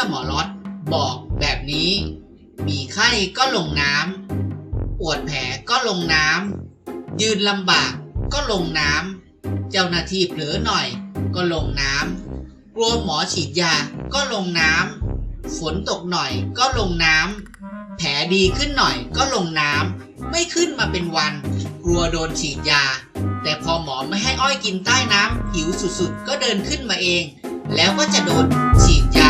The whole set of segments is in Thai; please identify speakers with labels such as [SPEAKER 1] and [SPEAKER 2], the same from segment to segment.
[SPEAKER 1] อหมอล็อตบอกแบบนี้ มีไข้ก็ลงน้ำปวดแผลก็ลงน้ำยืนลำบากก็ลงน้ำเจ้าหน้าที่เผลอหน่อยก็ลงน้ำกลัวหมอฉีดยาก็ลงน้ำฝนตกหน่อยก็ลงน้ำแผลดีขึ้นหน่อยก็ลงน้ำไม่ขึ้นมาเป็นวัน กลัวโดนฉีดยา แต่พอหมอไม่ให้อ้อยกินใต้น้ำหิวสุดๆ ก็เดินขึ้นมาเอง แล้วก็จะโดนฉีดยา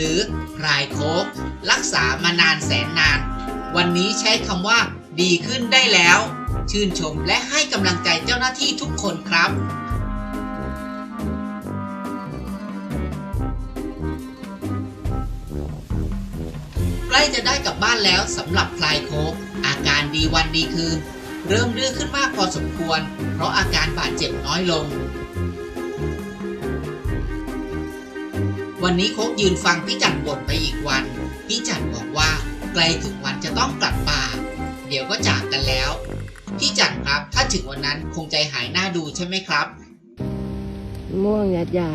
[SPEAKER 1] หรือพรายโคกรักษามานานแสนนาน วันนี้ใช้คำว่าดีขึ้นได้แล้ว ชื่นชมและให้กำลังใจเจ้าหน้าที่ทุกคนครับใกล้จะได้กลับบ้านแล้วสำหรับพลายโคกอาการดีวันดีคืน เริ่มดื้อขึ้นมากพอสมควร เพราะอาการบาดเจ็บน้อยลง วันนี้โคกยืนฟังพี่จันบ่นไปอีกวัน พี่จันบอกว่าใกล้ถึงวันจะต้องกลับป่า เดี๋ยวก็จากกันแล้ว พี่จันครับถ้าถึงวันนั้นคงใจหายหน้าดูใช่ไหมครับ
[SPEAKER 2] ม่วงยัดยา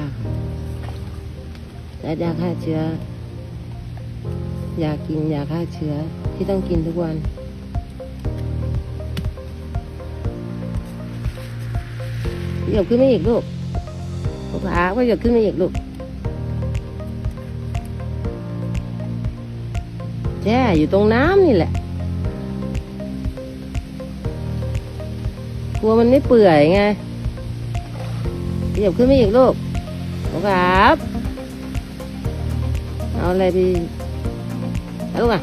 [SPEAKER 2] ยัดยาฆ่าเชื้อ ยากินยาฆ่าเชื้อที่ต้องกินทุกวันหยกขึ้นไมาอีกลูกขาก็หยกขึ้นไมาอีกลูก แช่อยู่ตรงน้ำนี่แหละ กลัวมันไม่เปื่อยไงขยับขึ้นไม่อีกลูกลูกครับ เอาอะไรดีเอาลูกอะ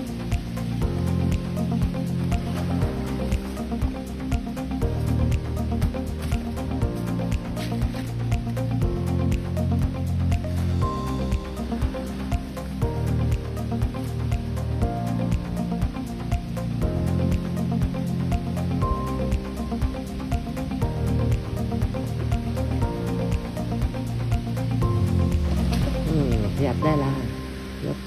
[SPEAKER 2] ยับได้และยก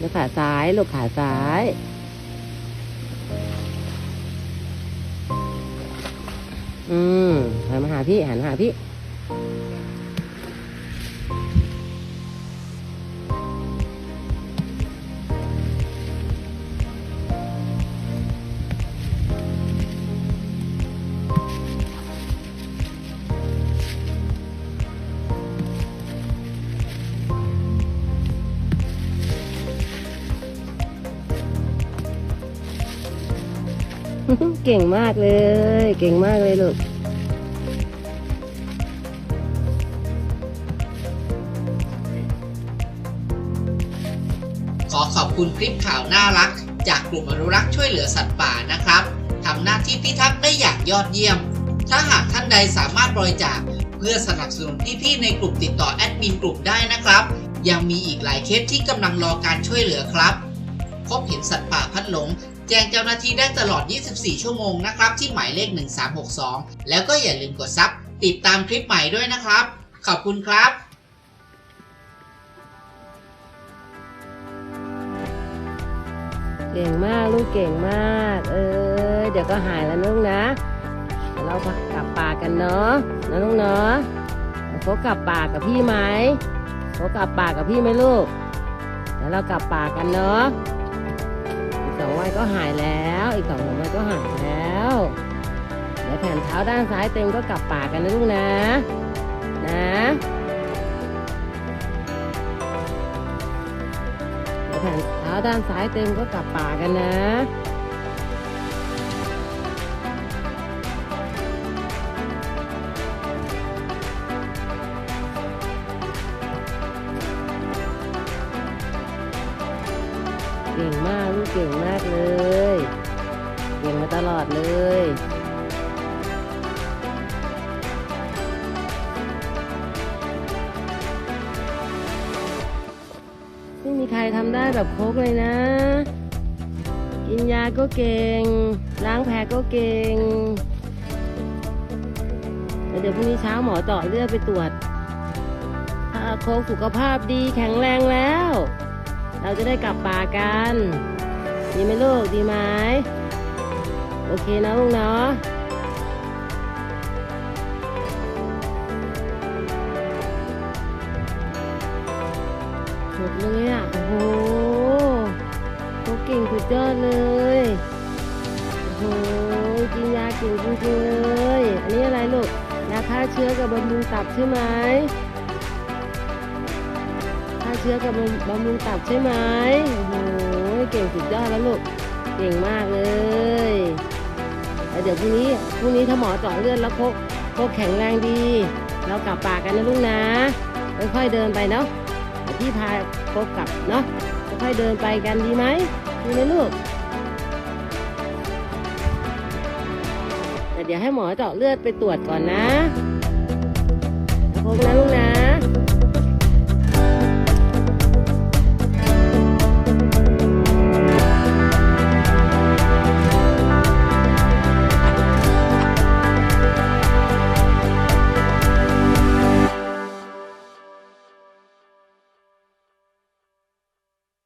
[SPEAKER 2] ยกขาซ้ายลูกขาซ้ายอืมหันมาหาพี่หันมาหาพี่ เก่งมากเลย เก่งมากเลยลูก
[SPEAKER 1] ขอขอบคุณคลิปข่าวน่ารัก จากกลุ่มอนุรักษ์ช่วยเหลือสัตว์ป่านะครับทำหน้าที่พิทักษ์ได้อย่างยอดเยี่ยม ถ้าหากท่านใดสามารถบริจาคเพื่อสนับสนุนพี่ๆในกลุ่มติดต่อแอดมินกลุ่มได้นะครับ ยังมีอีกหลายเคสที่กำลังรอการช่วยเหลือครับ พบเห็นสัตว์ป่าพัดหลง แจ้งเจ้าหน้าที่ได้ตลอด 24 ชั่วโมงนะครับที่หมายเลข 1362 แล้วก็อย่าลืมกดซับติดตามคลิปใหม่ด้วยนะครับ ขอบคุณครับ
[SPEAKER 2] เก่งมากลูกเก่งมาก เออเดี๋ยวก็หายแล้วลูกนะเดี๋ยวเรากลับป่ากันเนาะนะลูกเนาะโฟกกลับป่ากับพี่ไหมโฟกกลับป่ากับพี่ไหมลูกเดี๋ยวเรากลับป่ากันเนาะ สองวันก็หายแล้ว อีกสองวันก็หายแล้ว เดี๋ยวแผ่นเท้าด้านซ้ายเต็มก็กลับป่ากันนะลูกนะ นะเดี๋ยวแผ่นเท้าด้านซ้ายเต็มก็กลับป่ากันนะ เก่งมากลูกเก่งมากเลย เก่งมาตลอดเลยไม่มีใครทำได้แบบโคกเลยนะ กินยาก็เก่ง ล้างแผลก็เก่งเดี๋ยวพรุ่งนี้เช้าหมอเจาะเลือดไปตรวจถ้าโคกสุขภาพดีแข็งแรงแล้ว เราจะได้กลับป่ากัน ดีไหมลูก ดีไหม โอเคนะลูกเนาะหมดเลยอะ โอ้โหเขาเก่งสุดยอดเลย โอ้โหกินยาเก่งจริงๆเลย อันนี้อะไรลูกยาฆ่าเชื้อกับบำรุงตับใช่ไหม เชื้อกับบำบำรุงตับใช่ไหมโอ้โหเก่งสุดยอดแล้วลูก เก่งมากเลยแล้วเดี๋ยวพรุ่งนี้พรุ่งนี้ถ้าหมอเจาะเลือดแล้วพกพกแข็งแรงดี เรากลับป่ากันนะลูกนะค่อยๆเดินไปเนาะพี่พาพบกลับเนาะค่อยๆเดินไปกันดีไหมดีไหมลูกแต่เดี๋ยวให้หมอเจาะเลือดไปตรวจก่อนนะพบนะลูกนะ